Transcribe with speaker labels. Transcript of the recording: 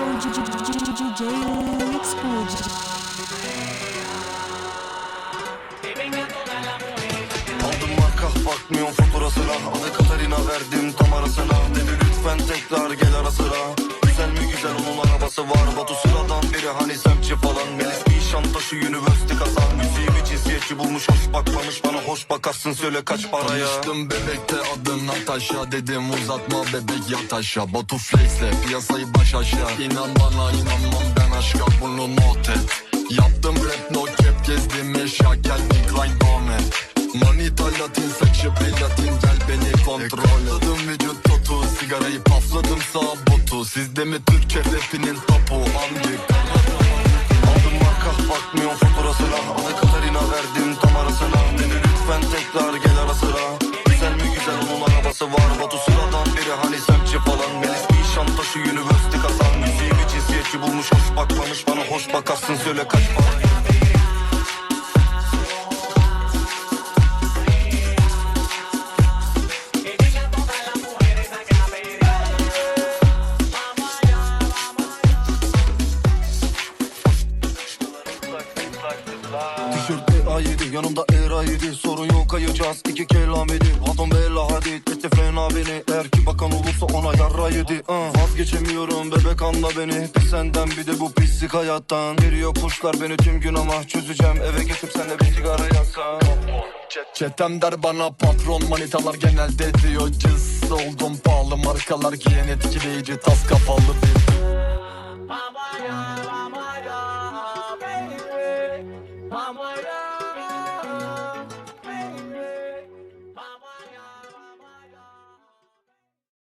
Speaker 1: DJ Explode.
Speaker 2: Aldım marka bakmıyorum faturasına. Adı Katarina verdim tam arasına Dedi lütfen tekrar gel ara sıra. Güzel mi güzel onun arabası var. Batu sıradan biri hani semtçi falan. Melis Nişantaşı üniversite kazan. Müziğimi cinsiyetçi bulmuş hoş bakmamış. Bana hoş bakarsın söyle kaç paraya.
Speaker 3: Tanıştım bebekte adın Natasha Dedim. Uzatma bebek yat aşağı. Batu flexle piyasayı baş aşağı. İnan bana inanmam ben aşka burnum otel Yaptım rap no cap gezdim eşya Calvin Klein Dome Manita latin saçı platin gel beni kontrol Katladım vücut totu sigarayı pafladım sağ botu. Sizde mi Türkçe rapinin topu? Hangi
Speaker 2: tekrar gel ara sıra. Güzel mi güzel onun arabası var? Batu sıradan biri hani semtçi falan. Melis bir Nişantaşı üniversite kazan. Müziğimi cinsiyetçi bulmuş hoş bakmamış Bana hoş bakarsın. Söyle kaç para yedi Yanımda era yedi sorun yok kayacağız. İki kelam edin Haton bella hadid etti fena beni Eğer ki bakan olursa ona yarra yedi uh. Vazgeçemiyorum bebek anla beni. Pis senden bir de bu pislik hayattan. Geliyor kuşlar beni tüm gün ama çözeceğim. Eve geçip senle bir sigara yaksan
Speaker 3: Çetem der bana patron manitalar genelde diyor Cız oldum. Pahalı markalar giyen etkileyici tas kafalı bir Mama ya, mama ya, baby, mama ya.